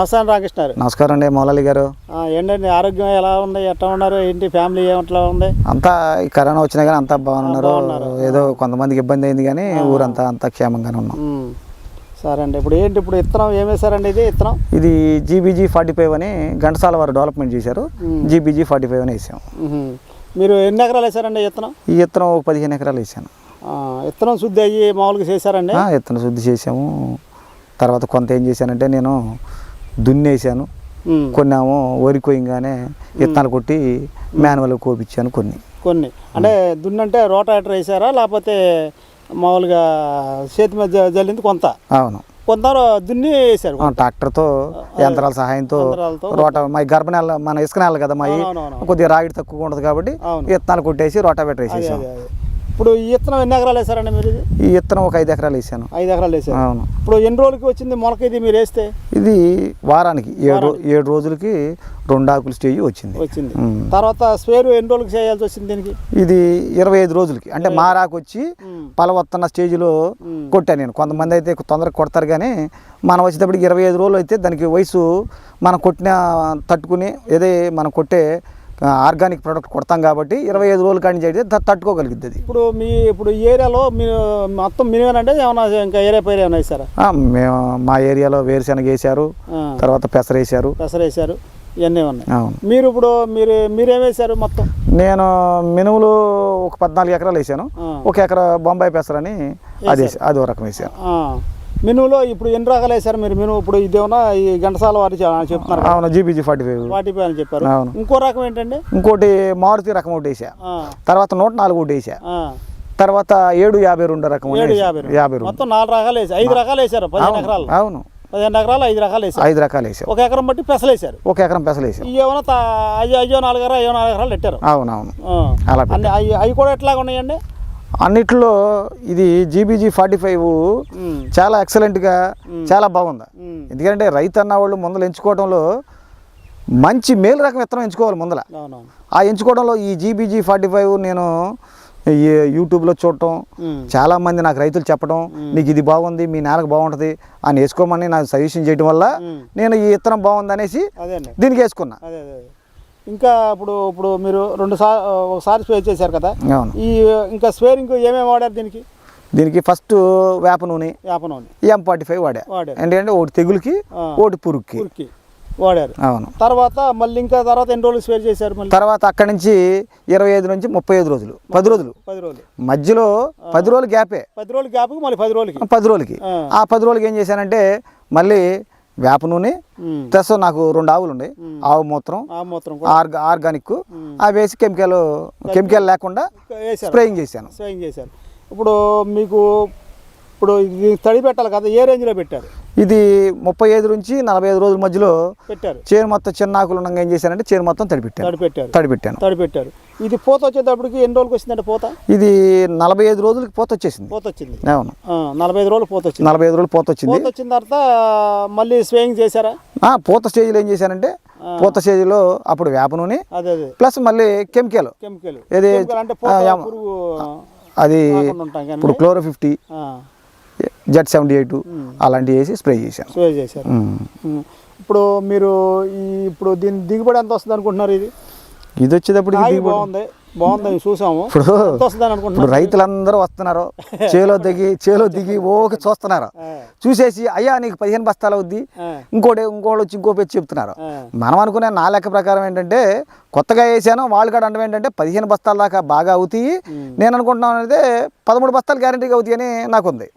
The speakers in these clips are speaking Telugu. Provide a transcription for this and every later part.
నమస్కారం రామకృష్ణ గారు నమస్కారం అండి మౌలాలి గారు. ఏంటండి ఆరోగ్యం ఎలా ఉంది? ఎట్లా ఉన్నారు? ఏంటి ఫ్యామిలీ ఏమట్లా ఉంది? అంతా ఈ కరోనా వచ్చినా కానీ అంతా బాగున్నారు. ఏదో కొంతమందికి ఇబ్బంది అయింది కానీ ఊరంతా అంతా క్షేమంగానే ఉన్నాం. సరే అండి ఇప్పుడు ఏంటి ఇప్పుడు ఇత్తనం ఏం వేశారండి ఇది? ఇత్తనం? ఇది జీబీజీ ఫార్టీ ఫైవ్ అని ఘంటసాల వారు డెవలప్మెంట్ చేశారు. జీబీజీ ఫార్టీ ఫైవ్ అని వేసాం. మీరు ఎన్ని ఎకరాలు వేశారండి ఇత్తనం? ఈ ఇత్తనం ఒక పదిహేను ఎకరాలు వేసాను. ఇత్తనం శుద్ధి అయ్యి మామూలుగా చేశారండి? ఇత్తనం శుద్ధి చేసాము. తర్వాత కొంత ఏం చేశానంటే నేను దున్నేసాను. కొన్ని ఏమో వరి కొయ్యంగానే ఇత్తనాలు కొట్టి మాన్యువల్ కోపించాను కొన్ని. కొన్ని. అంటే దున్నంటే రోటాటర్ వేసారా? లేకపోతే మామూలుగా చేతి మీద జల్లింది కొంత? అవును. కొంత దున్ని వేశారు. ఆ, ట్రాక్టర్తో యంత్రాల సహాయంతో రోట మా గర్భ నెల మన ఇసుక నెల కదా మా. కొద్దిగా రాగిడి తక్కువ ఉంటుంది కాబట్టి. విత్తనాలు కొట్టేసి రోటావేటర్ వేసేసాం. ఇప్పుడు ఈ ఇత్తనం ఎన్ని ఎకరాలు వేశారండి మీరు ఇది? ఈ విత్తనం ఒక ఐదు ఎకరాలు వేసాను. ఐదు ఎకరాలు వేసారు అవును. ఇప్పుడు ఎన్ని రోజులకి వచ్చింది మొలక ఇది మీరు వేస్తే? ఇది వారానికి ఏడు ఏడు రోజులకి రెండు ఆకుల స్టేజ్ వచ్చింది. వచ్చింది. తర్వాత స్పేరు ఎన్ని రోజులకి చేయాల్సి వచ్చింది దీనికి? ఇది ఇరవై ఐదు రోజులకి. అంటే మారాకు వచ్చి. పలవత్తన్న స్టేజ్లో. కొట్టాను నేను. కొంతమంది అయితే తొందరగా కొడతారు కానీ మనం వచ్చేటప్పటికి ఇరవై ఐదు రోజులు అయితే దానికి వయసు మనం కొట్టిన తట్టుకుని ఏదే మనం కొట్టే ఆర్గానిక్ ప్రోడక్ట్ కొడతాం కాబట్టి ఇరవై ఐదు రోజుల కాడి నుంచి అయితే త- తట్టుకోగలుగుతుంది అది. ఇప్పుడు మీ ఇప్పుడు ఈ ఏరియాలో మీ మొత్తం మినిమం అంటే ఏమన్నా ఇంకా ఏరియా పైరు ఏమైనా వేసారా మేము మా ఏరియాలో వేరుశెనగ వేశారు తర్వాత పెసర వేశారు. పెసర వేసారు ఇవన్నీ ఉన్నాయి. అవును. మీరు ఇప్పుడు మీరు మీరేం వేశారు మొత్తం? నేను మినుములు ఒక పద్నాలుగు ఎకరాలు వేసాను. ఒక ఎకరా బొంబాయి పెసరని అది అది ఒక రకం వేసాను ఆ. మినుములో ఇప్పుడు ఎన్ని రకాలు వేశారు మీరు? మినుము ఇప్పుడు ఇదేమన్నా ఈ ఘంటసాల వారి చెప్తున్నారు. అవును జీబీజీ ఫార్టీ ఫైవ్ వాటి పైన చెప్పారు. అవును. ఇంకో రకం ఏంటండి? ఇంకోటి మారుతి రకం ఒకటి వేసా. తర్వాత నూట నాలుగు ఒకటి వేసా. తర్వాత ఏడు యాభై రెండు రకం ఏడు వేసా. యాభై. యాభై మొత్తం నాలుగు రకాలు వేసారు ఐదు రకాలు వేశారు పదిహేను ఎకరాలు. అవును. పదిహేను ఎకరాలు ఐదు రకాలు వేసారు ఐదు రకాలు వేసాం ఒక ఎకరం బట్టి పెసలు వేశారు. ఒక ఎకరం పెసలు వేసాం ఇవి ఏమైనా అయ్యో అయ్యో నాలుగు ఎకరాలు అయ్యో నాలుగు ఎకరాలు పెట్టారు. అవును అవును. ఆ. అలా అవి కూడా ఎట్లాగా ఉన్నాయండి అన్నిట్లో ఇది జీబీజీ ఫార్టీ ఫైవ్. చాలా ఎక్సలెంట్గా చాలా బాగుంది. ఎందుకంటే రైతు అన్న వాళ్ళు ముందలు ఎంచుకోవడంలో మంచి మేలు రకం విత్తనం ఎంచుకోవాలి ముందల ఆ ఎంచుకోవడంలో ఈ జీబీజీ ఫార్టీ ఫైవ్ నేను యూట్యూబ్లో చూడటం ఉమ్. చాలా మంది నాకు రైతులు చెప్పడం నీకు ఇది బాగుంది మీ నేలకు బాగుంటుంది అని వేసుకోమని నాకు సజెషన్ చేయడం వల్ల. నేను ఈ విత్తనం బాగుంది అనేసి దీనికి వేసుకున్నా. ఇంకా ఇప్పుడు ఇప్పుడు మీరు రెండు సార్ ఒకసారి స్ప్రే చేశారు కదా? ఈ ఇంకా స్పేరింగ్ ఏమేమి వాడారు దీనికి? దీనికి ఫస్ట్ వేప నూనె వేపనూనె ఎం ఫార్టీ ఫైవ్ వాడా. వాడారు. ఎందుకంటే ఒకటి తెగులుకి. ఒకటి పురుగుకి. వాడారు. అవును. తర్వాత మళ్ళీ ఇంకా తర్వాత ఎన్ని రోజులు స్ప్రే చేశారు మళ్ళీ? తర్వాత అక్కడి నుంచి ఇరవై ఐదు నుంచి ముప్పై ఐదు రోజులు పది రోజులు. పది రోజులు. మధ్యలో పది రోజులు గ్యాపే. పది రోజులు గ్యాప్కి మళ్ళీ పది రోజులకి. పది రోజులకి. ఆ. ఆ పది రోజులకి ఏం చేశానంటే మళ్ళీ వేప నూనె. ప్లస్ నాకు రెండు ఆవులు ఉన్నాయి ఆవు మూత్రం ఆర్గానిక్ అవి వేసి కెమికల్ కెమికల్ లేకుండా స్ప్రేయింగ్ చేశాను. స్ప్రేయింగ్ చేశారు. ఇప్పుడు మీకు ఇప్పుడు ఇది తడి పెట్టాలి కదా ఏ రేంజ్లో పెట్టారు? ఇది ముప్పై ఐదు నుంచి నలభై ఐదు రోజుల మధ్యలో పెట్టారు. చేను మొత్తం చిన్న ఆకులు ఉండగా ఏం చేశానంటే చేను మొత్తం తడిపెట్టాను. తడి పెట్టారు తడిపెట్టాను. తడి పెట్టారు ఇది పూత వచ్చేటప్పటికి ఎన్ని రోజులకి వచ్చిందంటే పూత? ఇది నలభై ఐదు రోజులకి పోత వచ్చేసింది. పూత వచ్చింది. అవును. నలభై ఐదు రోజులు పూత వచ్చింది. నలభై ఐదు రోజులు పోత వచ్చింది. పూత వచ్చిన తర్వాత మళ్ళీ స్ప్రేయింగ్ చేశారా? పూత స్టేజ్లో ఏం చేశానంటే పూత స్టేజ్లో అప్పుడు వేప నూనె ప్లస్ మళ్ళీ కెమికల్. కెమికల్. ఏది? అది ఇప్పుడు chloro fifty Z seventy eight అలాంటివి వేసి స్ప్రే చేశాను. స్ప్రే చేశారు. ఇప్పుడు మీరు ఇప్పుడు దీని దిగుబడి ఎంత వస్తుంది అనుకుంటున్నారు ఇది? ఇది వచ్చేటప్పుడు బాగుంది. బాగుంది చూసాము. ఇప్పుడు రైతులందరూ వస్తున్నారు. చేలో దిగి చేలో దిగి ఓకే చూస్తున్నారు. చూసేసి అయ్యా నీకు పదిహేను బస్తాలు అవుద్ది. ఇంకోటి ఇంకోటి వచ్చి ఇంకో పెట్టి చెప్తున్నారు. మనం అనుకునే నా లెక్క ప్రకారం ఏంటంటే కొత్తగా వేసాను వాళ్ళు కూడా అంటే ఏంటంటే పదిహేను బస్తాల దాకా బాగా అవుతాయి. నేను అనుకుంటున్నాను అయితే పదమూడు బస్తాలు గ్యారంటీగా అవుతాయి అని నాకుంది.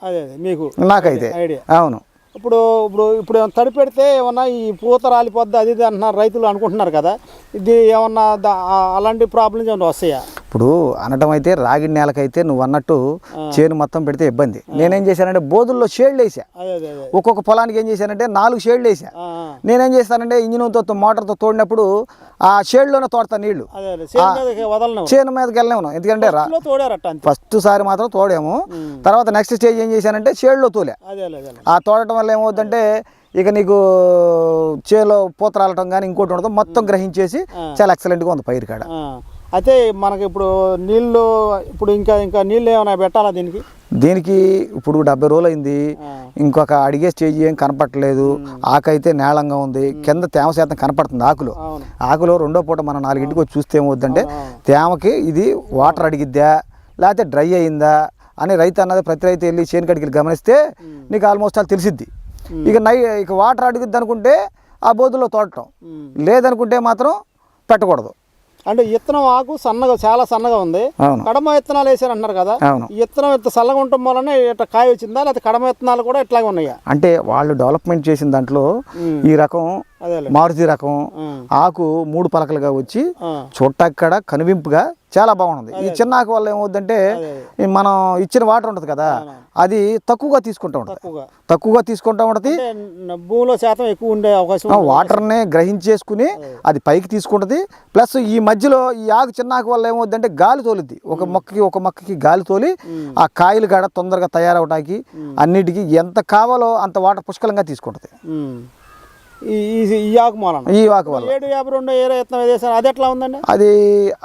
మీకు నాకైతే. అవును. ఇప్పుడు ఇప్పుడు ఇప్పుడు తడి పెడితే ఏమన్నా ఈ పూత రాలిపోద్ది అది ఇది అంటున్నారు రైతులు అనుకుంటున్నారు కదా. ఇది ఏమన్నా అలాంటి ప్రాబ్లమ్స్ ఏమన్నా వస్తాయా? ఇప్పుడు అనటం అయితే రాగి నేలకైతే నువ్వు అన్నట్టు చేను మొత్తం పెడితే ఇబ్బంది. నేనేం చేశానంటే బోధుల్లో షేడ్లు వేసా ఒక్కొక్క పొలానికి ఏం చేశానంటే నాలుగు షేడ్లు వేసా. నేనేం చేస్తానంటే ఇంజిన్తో మోటార్తో తోడినప్పుడు ఆ షేడ్లోనే తోడతా నీళ్ళు. చేను మీదకి వెళ్ళలేము ఎందుకంటే ఫస్ట్ సారి మాత్రం తోడాము. తర్వాత నెక్స్ట్ స్టేజ్ ఏం చేశానంటే షేడ్లో తోలే. ఆ తోడటం వల్ల ఏమవుతుందంటే ఇక నీకు చేలో పూత రాలటం కానీ ఇంకోటి ఉండదు. మొత్తం గ్రహించేసి చాలా ఎక్సలెంట్గా ఉంది పైరు కాడ. అయితే మనకి ఇప్పుడు నీళ్ళు ఇప్పుడు ఇంకా ఇంకా నీళ్ళు ఏమైనా పెట్టాలా దీనికి? దీనికి ఇప్పుడు డెబ్బై రోజులు అయింది. ఇంకొక అడిగే స్టేజ్ ఏం కనపట్టలేదు ఆకైతే నేలంగా ఉంది. కింద తేమ శాతం కనపడుతుంది ఆకులో. ఆకులో రెండో పూట మనం నాలుగింటికి వచ్చి చూస్తే ఏమవుద్దంటే. తేమకి ఇది వాటర్ అడిగిద్దా లేకపోతే డ్రై అయిందా అని రైతు అన్నది ప్రతి రైతు వెళ్ళి చేను కడికి గమనిస్తే నీకు ఆల్మోస్ట్ అది తెలిసిద్ది. ఇక నై ఇక వాటర్ అడిగిద్ది అనుకుంటే ఆ బోధుల్లో తోడటం. లేదనుకుంటే మాత్రం పెట్టకూడదు. అంటే ఇత్తనం ఆకు సన్నగా చాలా సన్నగా ఉంది. కడమ విత్తనాలు వేసారు అంటున్నారు కదా. ఇత్తనం ఇంత చల్లగా ఉండటం వల్లనే ఇట్లా కాయ వచ్చిందా? లేకపోతే కడమ విత్తనాలు కూడా ఇట్లాగే ఉన్నాయా? అంటే వాళ్ళు డెవలప్మెంట్ చేసిన దాంట్లో. ఈ రకం మారుతి రకం. ఆకు మూడు పలకలుగా వచ్చి. చుట్టక్కడ కనువింపుగా చాలా బాగుంది. ఈ చిన్న ఆకు వల్ల ఈ మనం ఇచ్చిన వాటర్ ఉంటుంది కదా అది తక్కువగా తీసుకుంటూ ఉంటుంది. తక్కువగా. తీసుకుంటూ ఉంటుంది. భూమిలో శాతం ఎక్కువ ఉండే అవకాశం. వాటర్ని గ్రహించేసుకుని అది. పైకి తీసుకుంటుంది. ప్లస్ ఈ మధ్యలో ఈ ఆకు చిన్న ఆకు వల్ల ఏమవుద్దంటే గాలి తోలుద్ది. ఒక మొక్కకి ఒక మొక్కకి గాలి తోలి. ఆ కాయలు కాడ తొందరగా తయారవడానికి అన్నిటికీ ఎంత కావాలో అంత వాటర్ పుష్కలంగా తీసుకుంటుంది. ఈ ఆకు మూలన ఈ ఆకు వల్ల ఏడు యాభై రెండు ఏరో ఇత్తనం వేసారు అది ఎట్లా ఉందండి? అది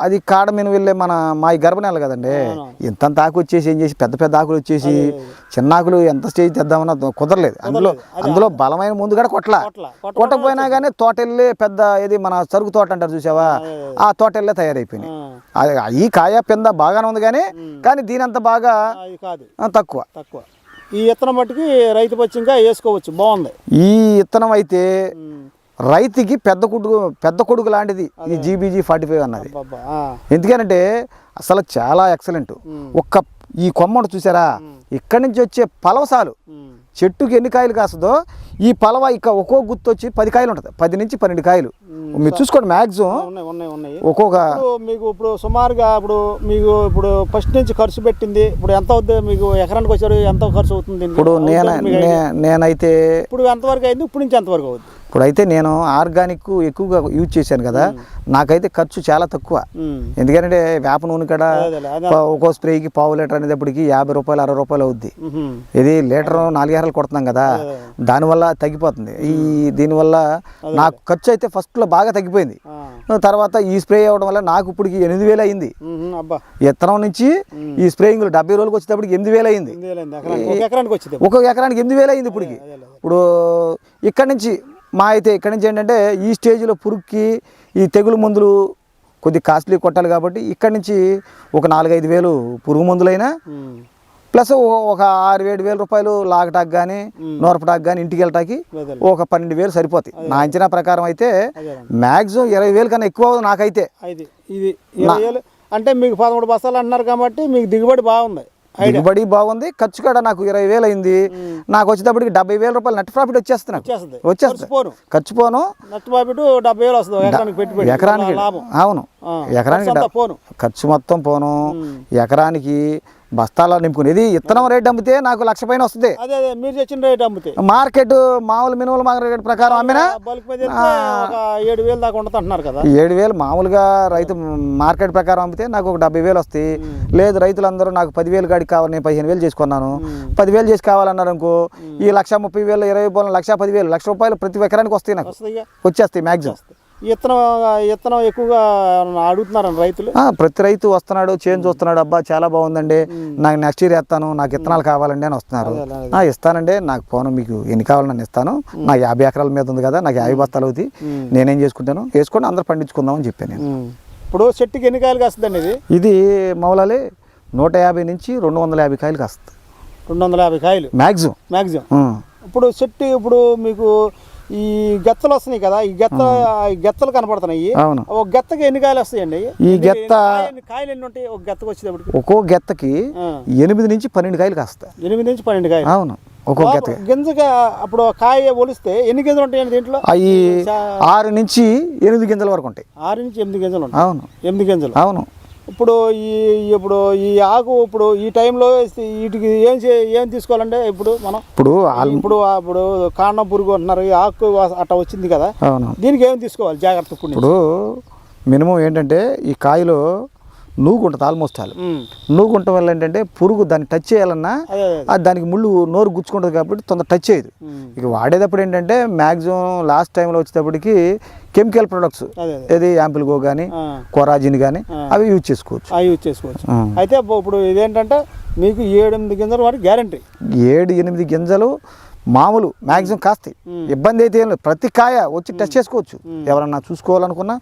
అది కాడ మీద వెళ్ళే మన మా గర్భనేల కదండి. ఇంతంత ఆకు వచ్చేసి ఏం చేసి పెద్ద పెద్ద ఆకులు వచ్చేసి చిన్న ఆకులు ఎంత స్టేజ్ తెద్దామన్నా కుదరలేదు. అందులో అందులో బలమైన ముందు కూడా కొట్ల. కొట్ల. కొట్ట కొట్టకపోయినా కానీ తోటెళ్ళే పెద్ద ఇది మన సరుకు తోట అంటారు చూసావా? ఆ తోటెళ్ళే తయారైపోయినాయి. ఈ కాయ పింద బాగానే ఉంది కానీ కానీ దీని అంత బాగా తక్కువ. తక్కువ. ఈ ఇత్తనం మట్టుకి రైతు పచ్చిగా వేసుకోవచ్చు. బాగుంది. ఈ ఇత్తనం అయితే. రైతుకి పెద్ద కొడుకు పెద్ద కొడుకు లాంటిది. ఈ జీబీజీ ఫార్టీ ఫైవ్ అన్నది. ఎందుకనంటే అసలు చాలా ఎక్సలెంట్. ఒక్క ఈ కొమ్మను చూసారా? ఇక్కడి నుంచి వచ్చే పలవసాలు. చెట్టుకి ఎన్ని కాయలు కాస్తుందో ఈ పలవ ఇక ఒక్కో గుర్తు వచ్చి పది కాయలు ఉంటుంది. పది నుంచి పన్నెండు కాయలు. మీరు చూసుకోండి మ్యాక్సిమం ఉన్నాయి ఉన్నాయి ఉన్నాయి. ఒక్కొక్క మీకు ఇప్పుడు సుమారుగా ఇప్పుడు మీకు ఇప్పుడు ఫస్ట్ నుంచి ఖర్చు పెట్టింది. ఇప్పుడు ఎంత అవుతుంది మీకు ఎకరానికి వచ్చారు ఎంత ఖర్చు అవుతుంది? ఇప్పుడు నేను నేనైతే ఇప్పుడు ఎంతవరకు అయింది? ఇప్పుడు నుంచి ఎంతవరకు అవుతుంది ఇప్పుడైతే నేను ఆర్గానిక్ ఎక్కువగా యూజ్ చేశాను కదా నాకైతే ఖర్చు చాలా తక్కువ. ఎందుకంటే వేప నూనె కడ ఒక్కో స్ప్రేకి పావు లీటర్ అనేటప్పటికి యాభై రూపాయలు అరవై రూపాయలు అవుద్ది. ఇది లీటర్ నాలుగేరాలు కొడుతున్నాం కదా దానివల్ల తగ్గిపోతుంది. ఈ దీనివల్ల నాకు ఖర్చు అయితే ఫస్ట్లో బాగా తగ్గిపోయింది. తర్వాత ఈ స్ప్రే అవ్వడం వల్ల నాకు ఇప్పటికి ఎనిమిది వేలు అయింది. ఎత్తనం నుంచి ఈ స్ప్రేయింగ్లు డెబ్బై రోజులకు వచ్చేటప్పటికి ఎనిమిది వేలు అయింది. ఒక ఎకరానికి వచ్చింది ఒక్కొక్క ఎకరానికి ఎనిమిది వేలు అయింది ఇప్పటికి. ఇప్పుడు ఇక్కడి నుంచి మా అయితే ఇక్కడి నుంచి ఏంటంటే ఈ స్టేజ్లో పురుగుకి ఈ తెగులు మందులు కొద్ది కాస్ట్లీ కొట్టాలి కాబట్టి ఇక్కడి నుంచి ఒక నాలుగైదు వేలు పురుగు మందులైనా. ప్లస్ ఒక ఆరు ఏడు వేల రూపాయలు లాగటానికి కానీ నూరపటాకు కానీ ఇంటికి వెళ్ళటానికి అదేలే. ఒక పన్నెండు వేలు సరిపోతాయి నా అంచనా ప్రకారం అయితే. మ్యాక్సిమం ఇరవై వేలు కన్నా ఎక్కువ నాకైతే ఇది ఇది ఇరవై వేలు అంటే మీకు పదమూడు బస్తాలు అంటున్నారు కాబట్టి మీకు దిగుబడి బాగుంది దిగుబడి బాగుంది ఖర్చు కూడా నాకు ఇరవై వేలు అయింది. నాకు వచ్చేటప్పటికి డెబ్బై వేల రూపాయలు నెట్ ప్రాఫిట్ వచ్చేస్తుంది నాకు. వచ్చేస్తుంది. వచ్చేస్తుంది. పోను. ఖర్చు పోను. నట్టు బాబిటు డెబ్బై వేలు వస్తుంది ఎకరానికి అవును. ఎకరానికి ఖర్చు మొత్తం పోను. ఎకరానికి బస్తాల నింపుకునేది. ఇత్తనం రేట్ అమ్మితే నాకు లక్ష పైన వస్తుంది. అదే అదే మీరు తెచ్చిన రేట్ అమ్మితే. మార్కెట్ మామూలు మినిమం మార్కెట్ ప్రకారం అమ్మినా ఏడు వేలు దాకా అంటున్నారు కదా. ఏడు వేలు మామూలుగా రైతు మార్కెట్ ప్రకారం అమ్మితే నాకు ఒక డెబ్బై వేలు వస్తాయి. లేదు రైతులందరూ నాకు పదివేలు కాడికి కావాలి నేను పదిహేను వేలు చేసుకున్నాను. పదివేలు చేసి కావాలన్నారు అనుకో ఈ లక్ష ముప్పై వేలు ఇరవై వేలు లక్ష పదివేలు లక్ష రూపాయలు ప్రతి ఎకరానికి వస్తాయి నాకు. వచ్చేస్తాయి మ్యాక్సిమం. ఇత్తనం ఇత్తనం ఎక్కువగా అడుగుతున్నారు రైతులు? ప్రతి రైతు వస్తున్నాడు చేంజ్ చూస్తున్నాడు అబ్బా చాలా బాగుందండి. నాకు నెక్స్ట్ ఇయర్ వేస్తాను నాకు ఇత్తనాలు కావాలండి అని వస్తున్నారు. ఇస్తానండి నాకు పోను మీకు ఎన్ని కావాలని నేను ఇస్తాను. నాకు యాభై ఎకరాల మీద ఉంది కదా నాకు యాభై బస్తాలు అవుతాయి. నేనేం చేసుకుంటాను? వేసుకొని అందరూ పండించుకుందాం అని చెప్పాను నేను. ఇప్పుడు చెట్టుకి ఎన్ని కాయలు కాస్తుందండి ఇది? ఇది మౌలాలి నూట యాభై నుంచి రెండు వందల యాభై కాయలు కాస్తుంది. రెండు వందల యాభై కాయలు. మ్యాక్సిమం మ్యాక్సిమం ఇప్పుడు చెట్టు ఇప్పుడు మీకు ఈ గెత్తలు వస్తున్నాయి కదా ఈ గెత్త గెత్తలు కనపడుతున్నాయి. అవును. ఒక గెత్తకి ఎన్ని కాయలు వస్తాయండి? ఈ గెత్త కాయలు- ఎన్ని ఉంటాయి? ఒక గెత్తకు వచ్చేటప్పటికి? ఒక్కో గెత్తకి. ఎనిమిది నుంచి పన్నెండు కాయలు కాస్తాయి. ఎనిమిది నుంచి పన్నెండు కాయలు. అవును ఒక్కో లోపల గెత్తకి. గింజగా అప్పుడు కాయ ఒలిస్తే ఎన్ని గింజలు ఉంటాయండి దీంట్లో? అవి ఆరు నుంచి ఎనిమిది గింజల వరకు ఉంటాయి. ఆరు నుంచి ఎనిమిది గింజలు ఉంటాయి. అవును. ఎనిమిది గింజలు. అవును. ఇప్పుడు ఈ ఇప్పుడు ఈ ఆకు ఇప్పుడు ఈ టైంలో వీటికి ఏం చే- ఏం తీసుకోవాలంటే ఇప్పుడు మనం ఇప్పుడు ఇప్పుడు ఇప్పుడు కాండం పురుగు అంటున్నారు ఈ ఆకు అట్లా వచ్చింది కదా దీనికి ఏం తీసుకోవాలి జాగ్రత్త? ఇప్పుడు మినిమం ఏంటంటే ఈ కాయలో నూగు ఉంటుంది ఆల్మోస్ట్ ఆల్ ఉమ్. నూగు ఉండటం వల్ల ఏంటంటే పురుగు దాన్ని టచ్ చేయాలన్నా అదే దానికి ముళ్ళు నోరు గుచ్చుకుంటుంది కాబట్టి తొందర టచ్ చేయదు. ఇక వాడేటప్పుడు ఏంటంటే మ్యాక్సిమం లాస్ట్ టైంలో వచ్చేటప్పటికి కెమికల్ ప్రొడక్ట్స్ ఏది యాంపిల్గో కానీ. కొరాజిన్ కానీ. అవి యూజ్ చేసుకోవచ్చు ఆ యూజ్ చేసుకోవచ్చు. అయితే ఇప్పుడు- ఇదేంటంటే మీకు ఏడెనిమిది గింజల వరకు గ్యారంటీ ఏడు ఎనిమిది గింజలు మామూలు మ్యాక్సిమం కాస్తాయి. ఇబ్బంది అయితే ఏం లేదు. ప్రతి కాయ వచ్చి టెస్ట్ చేసుకోవచ్చు. ఎవరన్నా చూసుకోవాలనుకున్నా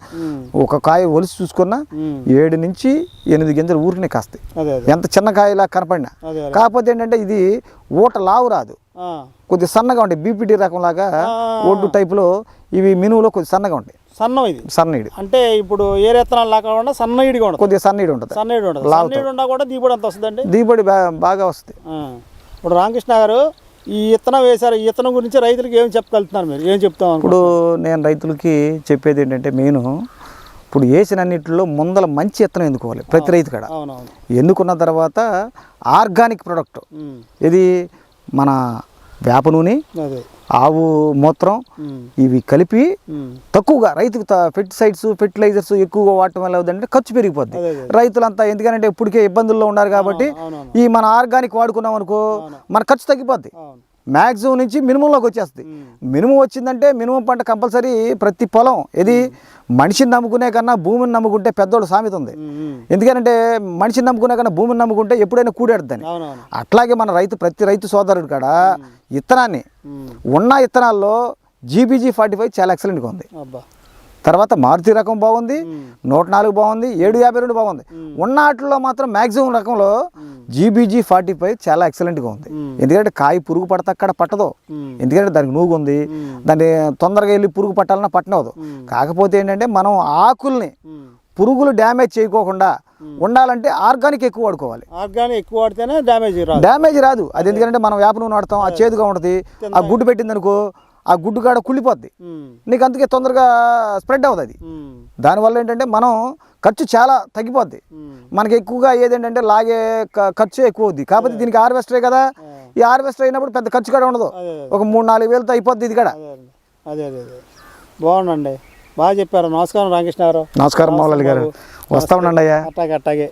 ఒక కాయ ఒలిసి చూసుకున్నా ఏడు నుంచి ఎనిమిది గింజలు ఊరికనే కాస్తాయి. ఎంత చిన్న కాయలా కనపడినా. కాకపోతే ఏంటంటే ఇది ఊట లావు రాదు. కొద్దిగా సన్నగా ఉంటాయి. బీపీటీ రకంలాగా ఆ. ఒడ్డు టైపులో ఇవి మినువులో కొద్దిగా సన్నగా ఉంటాయి. సన్నం ఇది. సన్నీడు. అంటే ఇప్పుడు ఏ రెత్తనాలు లాగా కాకుండా సన్నయిడిగా ఉంటుంది. కొద్దిగా సన్నీడు ఉంటుంది. సన్నయిడి ఉంటుంది. లావుతో. సన్నయిడి ఉన్నా కూడా దిగుబడి అంత వస్తుందండి? దిగుబడి బాగా వస్తుంది. ఇప్పుడు రామకృష్ణ గారు ఈ ఇత్తనం వేశారు. ఈ ఇత్తనం గురించి రైతులకు ఏం చెప్పగలుగుతున్నారు మీరు? ఏం చెప్తాం ఇప్పుడు నేను రైతులకి చెప్పేది ఏంటంటే మెయిన్ ఇప్పుడు వేసిన అన్నిటిలో ముందల మంచి ఇత్తనం ఎన్నుకోవాలి ప్రతి రైతు కాడ. ఎన్నుకున్న తర్వాత ఆర్గానిక్ ప్రొడక్ట్. ఇది మన వేప నూనె ఆవు మూత్రం. ఇవి కలిపి. తక్కువగా రైతుకు ఫెర్టిసైడ్స్ ఫెర్టిలైజర్స్ ఎక్కువగా వాడటం వల్ల అవుతుందంటే ఖర్చు పెరిగిపోద్ది. రైతులంతా ఎందుకంటే ఇప్పటికే ఇబ్బందుల్లో ఉన్నారు కాబట్టి ఈ మన ఆర్గానిక్ వాడుకున్నాం అనుకో మన ఖర్చు తగ్గిపోద్ది మ్యాక్సిమం నుంచి మినిమంలోకి వచ్చేస్తుంది. మినిమం వచ్చిందంటే మినిమం పంట కంపల్సరీ ప్రతి పొలం. ఇది మనిషిని నమ్ముకునే కన్నా భూమిని నమ్ముకుంటే పెద్దోడు సామెత ఉంది. ఎందుకంటే మనిషిని నమ్ముకునే కన్నా భూమిని నమ్ముకుంటే ఎప్పుడైనా కూడేడుద్దని అట్లాగే మన రైతు ప్రతి రైతు సోదరుడు కాడ ఇత్తనాన్ని. ఉన్న ఇత్తనాల్లో జీబీజీ ఫార్టీ ఫైవ్ చాలా ఎక్సలెంట్గా ఉంది. తర్వాత మారుతి రకం బాగుంది. నూట నాలుగు బాగుంది ఏడు యాభై రెండు బాగుంది. ఉన్న వాటిలో మాత్రం మ్యాక్సిమం రకంలో జీబీజీ ఫార్టీ ఫైవ్ చాలా ఎక్సలెంట్గా ఉంది. ఎందుకంటే కాయ పురుగు పడతా అక్కడ పట్టదు. ఎందుకంటే దానికి నూగు ఉంది. దాన్ని తొందరగా వెళ్ళి పురుగు పట్టాలన్నా పట్టనవదు. కాకపోతే ఏంటంటే మనం ఆకుల్ని. పురుగులు డ్యామేజ్ చేయకోకుండా ఉండాలంటే ఆర్గానిక్ ఎక్కువ వాడుకోవాలి. ఆర్గానిక్ ఎక్కువ వాడితేనే డ్యామేజ్ రాదు. డ్యామేజ్ రాదు. అది ఎందుకంటే మనం వేప నూనె వాడతాం ఆ చేదుగా ఉంటుంది ఆ గుడ్డు పెట్టింది అనుకో ఆ గుడ్డు కాడ కుళ్ళిపోద్ది. నీకు అందుకే తొందరగా స్ప్రెడ్ అవుతుంది. అది. దానివల్ల ఏంటంటే మనం ఖర్చు చాలా తగ్గిపోద్ది. మనకి ఎక్కువగా ఏదేంటంటే లాగే ఖర్చు ఎక్కువ అవుద్ది. కాకపోతే దీనికి హార్వెస్టరే కదా. ఈ హార్వెస్టర్ అయినప్పుడు పెద్ద ఖర్చు కూడా ఉండదు. ఒక మూడు నాలుగు వేలతో అయిపోద్ది ఇది కూడా. అదే అండి. అదే అదే అదే. బాగుండండి బాగా చెప్పారు. నమస్కారం రామకృష్ణ గారు నమస్కారం మౌలాలి గారు. వస్తా ఉండండి అయ్యా. అట్టాగే అట్టాగే